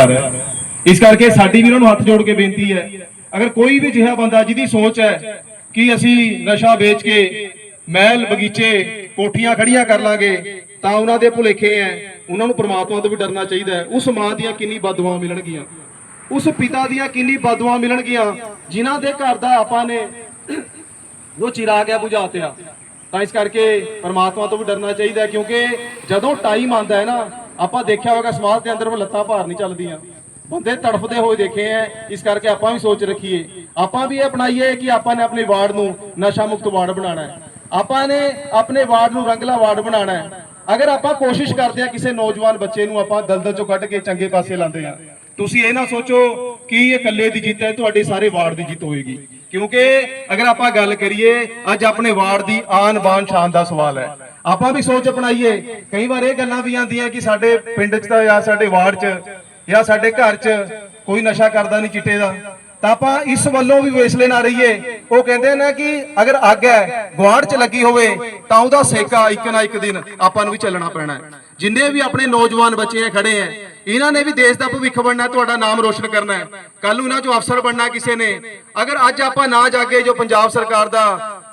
ਹੈ। ਇਸ ਕਰਕੇ ਸਾਡੀ ਵੀ ਉਹਨਾਂ ਨੂੰ ਹੱਥ ਜੋੜ ਕੇ ਬੇਨਤੀ ਹੈ। ਅਗਰ ਕੋਈ ਵੀ ਜਿਹਾ ਬੰਦਾ ਜਿਹਦੀ ਸੋਚ ਹੈ ਕਿ ਅਸੀਂ ਨਸ਼ਾ ਵੇਚ ਕੇ ਮਹਿਲ, ਬਗੀਚੇ, ਕੋਠੀਆਂ ਖੜੀਆਂ ਕਰ ਲਾਂਗੇ, ਤਾਂ ਉਹਨਾਂ ਦੇ ਭੁਲੇਖੇ ਐ ਉਹਨਾਂ ਨੂੰ ਪ੍ਰਮਾਤਮਾ ਤੋਂ ਵੀ ਡਰਨਾ ਚਾਹੀਦਾ ਉਸ ਮਾਂ ਦੀਆਂ ਕਿੰਨੀ ਬਦਦੁਆਵਾਂ ਮਿਲਣਗੀਆਂ। ਉਸ ਪਿਤਾ ਦੀਆਂ ਕਿੰਨੀ ਬਦਦੁਆਵਾਂ ਮਿਲਣਗੀਆਂ, ਜਿਨ੍ਹਾਂ ਦੇ ਘਰ ਦਾ ਆਪਾਂ ਨੇ ਜੋ ਚਿਰਾਗ ਹੈ, ਬੁਝਾਤਿਆ। ਤਾਂ ਇਸ ਕਰਕੇ ਪਰਮਾਤਮਾ ਤੋਂ ਵੀ ਡਰਨਾ ਚਾਹੀਦਾ ਕਿਉਂਕਿ ਜਦੋਂ ਟਾਈਮ ਆਂਦਾ ਹੈ ਨਾ ਆਪਾਂ ਦੇਖਿਆ ਹੋਵੇਗਾ ਸਮਾਜ ਦੇ ਅੰਦਰ ਉਹ ਲੱਤਾਂ ਭਾਰ ਨਹੀਂ ਚੱਲਦੀਆਂ। ਬੰਦੇ ਤੜਫਦੇ ਹੋਏ ਦੇਖੇ ਐ, ਇਸ ਕਰਕੇ ਆਪਾਂ ਵੀ ਸੋਚ ਰੱਖੀਏ। ਆਪਾਂ ਵੀ ਇਹ ਅਪਣਾਈਏ ਕਿ ਆਪਾਂ ਨੇ ਆਪਣੇ ਵਾਰਡ ਨੂੰ ਨਸ਼ਾ ਮੁਕਤ ਵਾਰਡ ਬਣਾਉਣਾ ਹੈ ਆਪਾਂ ਨੇ ਆਪਣੇ ਵਾਰਡ ਨੂੰ ਰੰਗਲਾ ਵਾਰਡ ਬਣਾਉਣਾ ਹੈ ਅਗਰ ਆਪਾਂ ਕੋਸ਼ਿਸ਼ ਕਰਦੇ ਆ ਕਿਸੇ ਨੌਜਵਾਨ ਬੱਚੇ ਨੂੰ ਆਪਾਂ ਦਲਦਲ ਚੋਂ ਕੱਢ ਕੇ ਚੰਗੇ ਪਾਸੇ ਲਾਉਂਦੇ ਆ, ਤੁਸੀਂ ਇਹ ਨਾ ਸੋਚੋ ਕਿ ਇਹ ਇਕੱਲੇ ਦੀ ਜਿੱਤ ਹੈ ਤੁਹਾਡੇ ਸਾਰੇ ਵਾਰਡ ਦੀ ਜਿੱਤ ਹੋਏਗੀ। ਕਿਉਂਕਿ ਅਗਰ ਆਪਾਂ ਗੱਲ ਕਰੀਏ, ਅੱਜ ਆਪਣੇ ਵਾਰਡ ਦੀ ਆਨ ਬਾਨ ਸ਼ਾਨ ਦਾ ਸਵਾਲ ਹੈ ਆਪਾਂ ਵੀ ਸੋਚ ਅਪਣਾਈਏ। ਕਈ ਵਾਰ ਇਹ ਗੱਲਾਂ ਵੀ ਆਉਂਦੀਆਂ ਕਿ ਸਾਡੇ ਪਿੰਡ 'ਚ ਤਾਂ ਜਾਂ ਸਾਡੇ ਵਾਰਡ 'ਚ ਜਾਂ ਸਾਡੇ ਘਰ 'ਚ ਕੋਈ ਨਸ਼ਾ ਕਰਦਾ ਨਹੀਂ ਚਿੱਟੇ ਦਾ। ਤਾਂ ਆਪਾਂ ਇਸ ਵੱਲੋਂ ਵੀ ਵੇਸਲੇ ਨਾ ਰਹੀਏ। ਉਹ ਕਹਿੰਦੇ ਨੇ ਕਿ ਅਗਰ ਅੱਗ ਹੈ ਗੁਆੜ 'ਚ ਲੱਗੀ ਹੋਵੇ, ਤਾਂ ਉਹਦਾ ਸੇਕਾ ਇੱਕ ਨਾ ਇੱਕ ਦਿਨ ਆਪਾਂ ਨੂੰ ਵੀ ਚੱਲਣਾ ਪੈਣਾ ਹੈ। ਜਿੰਨੇ ਵੀ ਆਪਣੇ ਨੌਜਵਾਨ ਬੱਚੇ ਹੈ ਖੜੇ ਹੈ ਇਹਨਾਂ ਨੇ ਵੀ ਦੇਸ਼ ਦਾ ਭਵਿੱਖ ਬਣਨਾ ਤੁਹਾਡਾ ਨਾਮ ਰੋਸ਼ਨ ਕਰਨਾ ਹੈ। ਕੱਲ ਨੂੰ ਇਹਨਾਂ ਚੋਂ ਅਫਸਰ ਬਣਨਾ ਕਿਸੇ ਨੇ। ਅਗਰ ਅੱਜ ਆਪਾਂ ਨਾ ਜਾਗੇ ਜੋ ਪੰਜਾਬ ਸਰਕਾਰ ਦਾ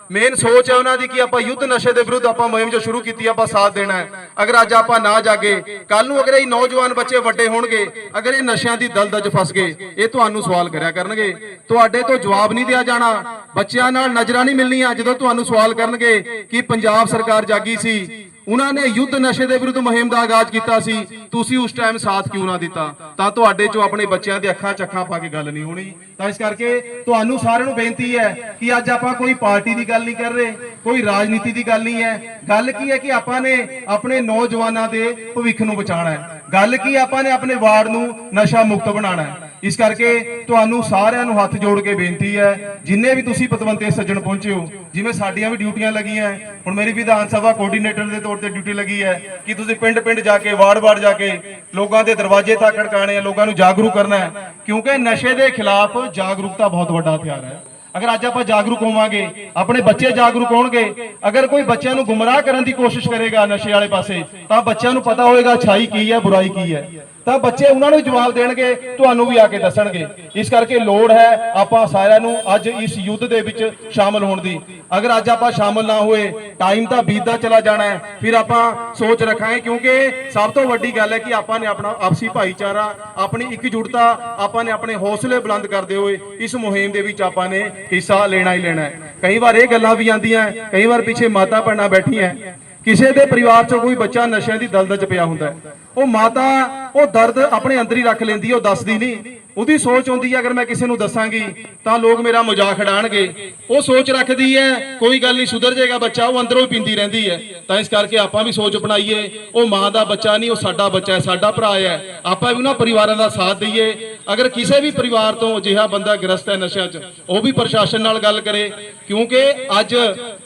ਮੇਨ ਸੋਚ ਹੈ ਉਹਨਾਂ ਦੀ ਕਿ ਆਪਾਂ ਯੁੱਧ ਨਸ਼ੇ ਦੇ ਵਿਰੁੱਧ ਆਪਾਂ ਮੁਹਿੰਮ ਜੋ ਸ਼ੁਰੂ ਕੀਤੀ ਆਪਾਂ ਸਾਥ ਦੇਣਾ ਹੈ। ਅਗਰ ਅੱਜ ਆਪਾਂ ਨਾ ਜਾਗੇ ਕੱਲ ਨੂੰ ਅਗਰ ਇਹ ਨੌਜਵਾਨ ਬੱਚੇ ਵੱਡੇ ਹੋਣਗੇ, ਅਗਰ ਇਹ ਨਸ਼ਿਆਂ ਦੀ ਦਲਦਲ 'ਚ ਫਸ ਗਏ, ਇਹ ਤੁਹਾਨੂੰ ਸਵਾਲ ਕਰਿਆ ਕਰਨਗੇ। ਤੁਹਾਡੇ ਤੋਂ ਜਵਾਬ ਨਹੀਂ ਦਿਆ ਜਾਣਾ। ਬੱਚਿਆਂ ਨਾਲ ਨਜ਼ਰਾਂ ਨਹੀਂ ਮਿਲਣੀਆਂ ਜਦੋਂ ਤੁਹਾਨੂੰ ਸਵਾਲ ਕਰਨਗੇ ਕਿ ਪੰਜਾਬ ਸਰਕਾਰ ਜਾਗੀ ਸੀ ਉਹਨਾਂ ਨੇ ਯੁੱਧ ਨਸ਼ੇ ਦੇ ਵਿਰੁੱਧ ਮੁਹਿੰਮ ਦਾ ਆਗਾਜ਼ ਕੀਤਾ ਸੀ। ਤੁਸੀਂ ਉਸ ਟਾਈਮ ਸਾਥ ਕਿਉਂ ਨਾ ਦਿੱਤਾ? ਤਾਂ ਤੁਹਾਡੇ ਚੋਂ ਆਪਣੇ ਬੱਚਿਆਂ ਦੇ ਅੱਖਾਂ ਚੱਖਾਂ ਪਾ ਕੇ ਗੱਲ ਨਹੀਂ ਹੋਣੀ। ਤਾਂ ਇਸ ਕਰਕੇ ਤੁਹਾਨੂੰ ਸਾਰਿਆਂ ਨੂੰ ਬੇਨਤੀ ਹੈ ਕਿ ਅੱਜ ਆਪਾਂ ਕੋਈ ਪਾਰਟੀ ਦੀ ਗੱਲ ਨਹੀਂ ਕਰ ਰਹੇ, ਕੋਈ ਰਾਜਨੀਤੀ ਦੀ ਗੱਲ ਨਹੀਂ ਹੈ। ਗੱਲ ਕੀ ਹੈ ਕਿ ਆਪਾਂ ਨੇ ਆਪਣੇ ਨੌਜਵਾਨਾਂ ਦੇ ਭਵਿੱਖ ਨੂੰ ਬਚਾਉਣਾ ਹੈ। ਗੱਲ ਕੀ ਹੈ, ਆਪਾਂ ਨੇ ਆਪਣੇ ਵਾਰਡ ਨੂੰ ਨਸ਼ਾ ਮੁਕਤ ਬਣਾਉਣਾ ਹੈ। ਇਸ ਕਰਕੇ ਤੁਹਾਨੂੰ ਸਾਰਿਆਂ ਨੂੰ ਹੱਥ ਜੋੜ ਕੇ ਬੇਨਤੀ ਹੈ, ਜਿੰਨੇ ਵੀ ਤੁਸੀਂ ਪਤਵੰਤੇ ਸੱਜਣ ਪਹੁੰਚੇ ਹੋ, ਜਿਵੇਂ ਸਾਡੀਆਂ ਵੀ ਡਿਊਟੀਆਂ ਲੱਗੀਆਂ, ਹੁਣ ਮੇਰੀ ਵਿਧਾਨ ਸਭਾ ਕੋਆਰਡੀਨੇਟਰ ਦੇ ਤੌਰ ਤੇ ਡਿਊਟੀ ਲੱਗੀ ਹੈ, ਕਿ ਤੁਸੀਂ ਪਿੰਡ ਪਿੰਡ ਜਾ ਕੇ ਵਾਰਡ ਵਾਰਡ ਜਾ ਕੇ ਲੋਕਾਂ ਦੇ ਦਰਵਾਜ਼ੇ ਤੱਕ ਖੜਕਾਣੇ ਆ, ਲੋਕਾਂ ਨੂੰ ਜਾਗਰੂਕ ਕਰਨਾ ਹੈ, ਕਿਉਂਕਿ ਨਸ਼ੇ ਦੇ ਖਿਲਾਫ ਜਾਗਰੂਕਤਾ ਬਹੁਤ ਵੱਡਾ ਹਥਿਆਰ ਹੈ। ਅਗਰ ਅੱਜ ਆਪਾਂ ਜਾਗਰੂਕ ਹੋਵਾਂਗੇ, ਆਪਣੇ ਬੱਚੇ ਜਾਗਰੂਕ ਹੋਣਗੇ, ਅਗਰ ਕੋਈ ਬੱਚਿਆਂ ਨੂੰ ਗੁੰਮਰਾਹ ਕਰਨ ਦੀ ਕੋਸ਼ਿਸ਼ ਕਰੇਗਾ ਨਸ਼ੇ ਵਾਲੇ ਪਾਸੇ, ਤਾਂ ਬੱਚਿਆਂ ਨੂੰ ਪਤਾ ਹੋਏਗਾ ਅੱਛਾਈ ਕੀ ਹੈ, ਬੁਰਾਈ ਕੀ ਹੈ। ਤਾਂ ਬੱਚੇ ਉਹਨਾਂ ਨੂੰ ਜਵਾਬ ਦੇਣਗੇ, ਤੁਹਾਨੂੰ ਵੀ ਆ ਕੇ ਦੱਸਣਗੇ। ਇਸ ਕਰਕੇ ਲੋੜ ਹੈ ਆਪਾਂ ਸਾਰਿਆਂ ਨੂੰ ਅੱਜ ਇਸ ਯੁੱਧ ਦੇ ਵਿੱਚ ਸ਼ਾਮਲ ਹੋਣ ਦੀ। ਅਗਰ ਅੱਜ ਆਪਾਂ ਸ਼ਾਮਲ ਨਾ ਹੋਏ ਟਾਈਮ ਤਾਂ ਬੀਤਦਾ ਚਲਾ ਜਾਣਾ ਹੈ। ਫਿਰ ਆਪਾਂ ਸੋਚ ਰੱਖਾਂਗੇ, ਕਿਉਂਕਿ ਸਭ ਤੋਂ ਵੱਡੀ ਗੱਲ ਹੈ ਕਿ ਆਪਾਂ ਨੇ ਆਪਣਾ ਆਪਸੀ ਭਾਈਚਾਰਾ, ਆਪਣੀ ਇਕਜੁੱਟਤਾ, ਆਪਾਂ ਨੇ ਆਪਣੇ ਹੌਸਲੇ ਬੁਲੰਦ ਕਰਦੇ ਹੋਏ ਇਸ ਮੁਹਿੰਮ ਦੇ ਵਿੱਚ ਆਪਾਂ ਨੇ ਹਿੱਸਾ ਲੈਣਾ ਹੀ ਲੈਣਾ ਹੈ। ਕਈ ਵਾਰ ਇਹ ਗੱਲਾਂ ਵੀ ਆਉਂਦੀਆਂ ਕਈ ਵਾਰ ਪਿੱਛੇ ਮਾਤਾ ਭੈਣਾਂ ਬੈਠੀਆਂ ਕਿਸੇ ਦੇ ਪਰਿਵਾਰ 'ਚੋਂ ਕੋਈ ਬੱਚਾ ਨਸ਼ਿਆਂ ਦੀ ਦਲਦਲ 'ਚ ਪਿਆ ਹੁੰਦਾ ਉਹ ਮਾਤਾ ਉਹ ਦਰਦ ਆਪਣੇ ਅੰਦਰ ਹੀ ਰੱਖ ਲੈਂਦੀ ਹੈ ਉਹ ਦੱਸਦੀ ਨਹੀਂ। ਉਹਦੀ ਸੋਚ ਹੁੰਦੀ ਹੈ ਅਗਰ ਮੈਂ ਕਿਸੇ ਨੂੰ ਦੱਸਾਂਗੀ, ਤਾਂ ਲੋਕ ਮੇਰਾ ਮਜ਼ਾਕ ਉਡਾਣਗੇ ਉਹ ਸੋਚ ਰੱਖਦੀ ਹੈ ਕੋਈ ਗੱਲ ਨਹੀਂ, ਸੁਧਰ ਜਾਏਗਾ ਬੱਚਾ, ਉਹ ਅੰਦਰੋਂ ਹੀ ਪੀਂਦੀ ਰਹਿੰਦੀ ਹੈ ਤਾਂ ਇਸ ਕਰਕੇ ਆਪਾਂ ਵੀ ਸੋਚ ਬਣਾਈਏ ਉਹ ਮਾਂ ਦਾ ਬੱਚਾ ਨਹੀਂ, ਉਹ ਸਾਡਾ ਬੱਚਾ ਹੈ ਸਾਡਾ ਭਰਾ ਹੈ ਆਪਾਂ ਵੀ ਉਹਨਾਂ ਪਰਿਵਾਰਾਂ ਦਾ ਸਾਥ ਦਈਏ। ਅਗਰ ਕਿਸੇ ਵੀ ਪਰਿਵਾਰ ਤੋਂ ਅਜਿਹਾ ਬੰਦਾ ਗ੍ਰਸਤ ਹੈ ਨਸ਼ਿਆਂ 'ਚ, ਉਹ ਵੀ ਪ੍ਰਸ਼ਾਸਨ ਨਾਲ ਗੱਲ ਕਰੇ। ਕਿਉਂਕਿ ਅੱਜ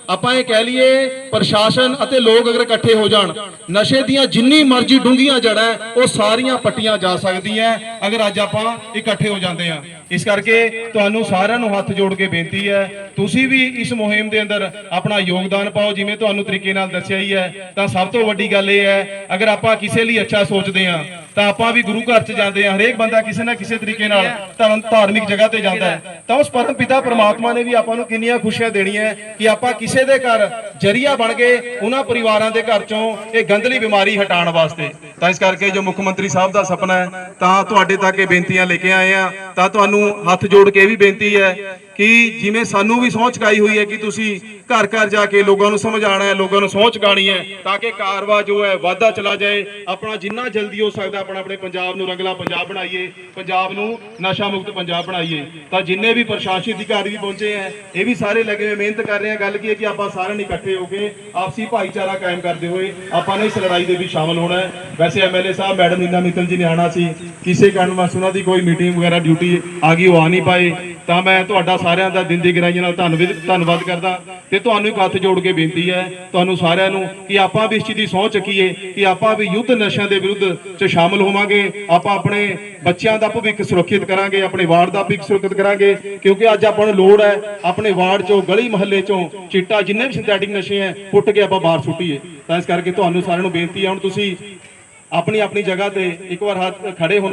ਆਪਾਂ ਇਹ ਕਹਿ ਲਈਏ, ਪ੍ਰਸ਼ਾਸਨ ਅਤੇ ਲੋਕ ਅਗਰ ਇਕੱਠੇ ਹੋ ਜਾਣ, ਨਸ਼ੇ ਦੀਆਂ ਜਿੰਨੀ ਮਰਜ਼ੀ ਡੂੰਘੀਆਂ ਜੜਾਂ ਉਹ ਸਾਰੇ ਸਾਰੀਆਂ ਪੱਟੀਆਂ ਜਾ ਸਕਦੀਆਂ ਅਗਰ ਅੱਜ ਆਪਾਂ ਇਕੱਠੇ ਹੋ ਜਾਂਦੇ ਆ ਇਸ ਕਰਕੇ ਤੁਹਾਨੂੰ ਸਾਰਿਆਂ ਨੂੰ ਹੱਥ ਜੋੜ ਕੇ ਬੇਨਤੀ ਹੈ, ਤੁਸੀਂ ਵੀ ਇਸ ਮੁਹਿੰਮ ਦੇ ਅੰਦਰ ਆਪਣਾ ਯੋਗਦਾਨ ਪਾਓ, ਜਿਵੇਂ ਤੁਹਾਨੂੰ ਤਰੀਕੇ ਨਾਲ ਦੱਸਿਆ ਹੀ ਹੈ। ਤਾਂ ਸਭ ਤੋਂ ਵੱਡੀ ਗੱਲ ਇਹ ਹੈ, ਅਗਰ ਆਪਾਂ ਕਿਸੇ ਲਈ ਅੱਛਾ ਸੋਚਦੇ ਆ ਤਾਂ ਆਪਾਂ ਵੀ ਗੁਰੂ ਘਰ 'ਚ ਜਾਂਦੇ ਆ ਹਰੇਕ ਬੰਦਾ ਕਿਸੇ ਨਾ ਕਿਸੇ ਤਰੀਕੇ ਨਾਲ ਧਰਮ, ਧਾਰਮਿਕ ਜਗ੍ਹਾ ਤੇ ਜਾਂਦਾ ਹੈ। ਤਾਂ ਉਸ ਪਰਮ ਪਿਤਾ ਪ੍ਰਮਾਤਮਾ ਨੇ ਵੀ ਆਪਾਂ ਨੂੰ ਕਿੰਨੀਆਂ ਖੁਸ਼ੀਆਂ ਦੇਣੀਆਂ ਕਿ ਆਪਾਂ ਕਿਸੇ ਦੇ ਘਰ ਜਰੀਆ ਬਣ ਗਏ ਉਹਨਾਂ ਪਰਿਵਾਰਾਂ ਦੇ ਘਰ ਚੋਂ ਇਹ ਗੰਦਲੀ ਬਿਮਾਰੀ ਹਟਾਉਣ ਵਾਸਤੇ। ਤਾਂ ਇਸ ਕਰਕੇ ਜੋ ਮੁੱਖ ਮੰਤਰੀ ਸਾਹਿਬ ਦਾ ਸੁਪਨਾ ਹੈ, ਤਾਂ ਤੁਹਾਡੇ ਤੱਕ ਇਹ ਬੇਨਤੀਆਂ ਲੈ ਕੇ ਆਏ ਆ ਤਾਂ ਤੁਹਾਨੂੰ ਹੱਥ ਜੋੜ ਕੇ ਇਹ ਵੀ ਬੇਨਤੀ ਹੈ ਕਿ ਜਿਵੇਂ ਸਾਨੂੰ ਵੀ ਸਹੁੰ ਚੁਕਾਈ ਹੋਈ ਹੈ ਕਿ ਤੁਸੀਂ ਘਰ ਘਰ ਜਾ ਕੇ ਲੋਕਾਂ ਨੂੰ ਸਮਝਾਉਣਾ ਹੈ, ਲੋਕਾਂ ਨੂੰ ਸਹੁੰ ਚੁਕਾਣੀ ਹੈ, ਤਾਂ ਕਿ ਕਾਰਵਾ ਜੋ ਹੈ ਵਾਧਾ ਚਲਾ ਜਾਏ। ਆਪਣਾ ਜਿੰਨਾ ਜਲਦੀ ਹੋ ਸਕਦਾ ਆਪਣਾ ਆਪਣੇ ਪੰਜਾਬ ਨੂੰ ਰੰਗਲਾ ਪੰਜਾਬ ਬਣਾਈਏ, ਪੰਜਾਬ ਨੂੰ ਨਸ਼ਾ ਮੁਕਤ ਪੰਜਾਬ ਬਣਾਈਏ। ਤਾਂ ਜਿੰਨੇ ਵੀ ਪ੍ਰਸ਼ਾਸਨ ਅਧਿਕਾਰੀ ਵੀ ਪਹੁੰਚੇ ਹੈ, ਇਹ ਵੀ ਸਾਰੇ ਲੱਗੇ ਹੋਏ ਮਿਹਨਤ ਕਰ ਰਹੇ ਆ ਗੱਲ ਕੀ ਹੈ ਕਿ ਆਪਾਂ ਸਾਰਿਆਂ ਨੇ ਇਕੱਠੇ ਹੋ ਕੇ ਆਪਸੀ ਭਾਈਚਾਰਾ ਕਾਇਮ ਕਰਦੇ ਹੋਏ ਆਪਾਂ ਨੇ ਇਸ ਲੜਾਈ ਦੇ ਵਿੱਚ ਸ਼ਾਮਲ ਹੋਣਾ ਹੈ। ਵੈਸੇ ਐਮਐਲਏ ਸਾਹਿਬ, ਮੈਡਮ ਨੀਨਾ ਮਿੱਤਲ ਜੀ ਨੇ ਆਣਾ ਸੀ, ਕਿਸੇ ਕਾਰਨ ਵਸ ਉਹਨਾਂ ਦੀ ਕੋਈ ਮੀਟਿੰਗ ਵਗੈਰਾ ਡਿਊਟੀ ਆ ਗਈ, ਉਹ ਆ ਨਹੀਂ ਪਾਏ। ਤਾਂ ਮੈਂ ਤੁਹਾਡਾ ਸਾਰਿਆਂ ਦਾ ਦਿਨ ਦੀ ਗਹਿਰਾਈਆਂ ਨਾਲ ਧੰਨਵਾਦ ਧੰਨਵਾਦ ਕਰਦਾ ਤੇ ਤੁਹਾਨੂੰ ਇੱਕ ਹੱਥ ਜੋੜ ਕੇ ਬੇਨਤੀ ਹੈ, ਤੁਹਾਨੂੰ ਸਾਰਿਆਂ ਨੂੰ ਕਿ ਆਪਾਂ ਵੀ ਇਸ ਚੀਜ਼ ਦੀ ਸਹੁੰ ਚੱਕੀਏ, ਕਿ ਆਪਾਂ ਵੀ ਯੁੱਧ ਨਸ਼ਿਆਂ ਦੇ ਵਿਰੁੱਧ 'ਚ ਸ਼ਾਮਲ ਹੋਵਾਂਗੇ, ਆਪਾਂ ਆਪਣੇ ਬੱਚਿਆਂ ਦਾ ਭਵਿੱਖ ਸੁਰੱਖਿਅਤ ਕਰਾਂਗੇ, ਆਪਣੇ ਵਾਰਡ ਦਾ ਭਵਿੱਖ ਸੁਰੱਖਿਅਤ ਕਰਾਂਗੇ, ਕਿਉਂਕਿ ਅੱਜ ਆਪਾਂ ਨੂੰ ਲੋੜ ਹੈ, ਆਪਣੇ ਵਾਰਡ 'ਚੋਂ, ਗਲੀ ਮੁਹੱਲੇ 'ਚੋਂ ਚਿੱਟਾ ਜਿੰਨੇ ਵੀ ਸਿੰਥੈਟਿਕ ਨਸ਼ੇ ਹੈ, ਪੁੱਟ ਕੇ ਆਪਾਂ ਬਾਹਰ ਸੁੱਟੀਏ। ਤਾਂ ਇਸ ਕਰਕੇ ਤੁਹਾਨੂੰ ਸਾਰਿਆਂ ਨੂੰ ਬੇਨਤੀ ਹੈ, ਹੁਣ ਤੁਸੀਂ ਆਪਣੀ ਆਪਣੀ ਜਗ੍ਹਾ ਤੇ ਇੱਕ ਵਾਰ ਹੱਥ ਖੜੇ ਹੋ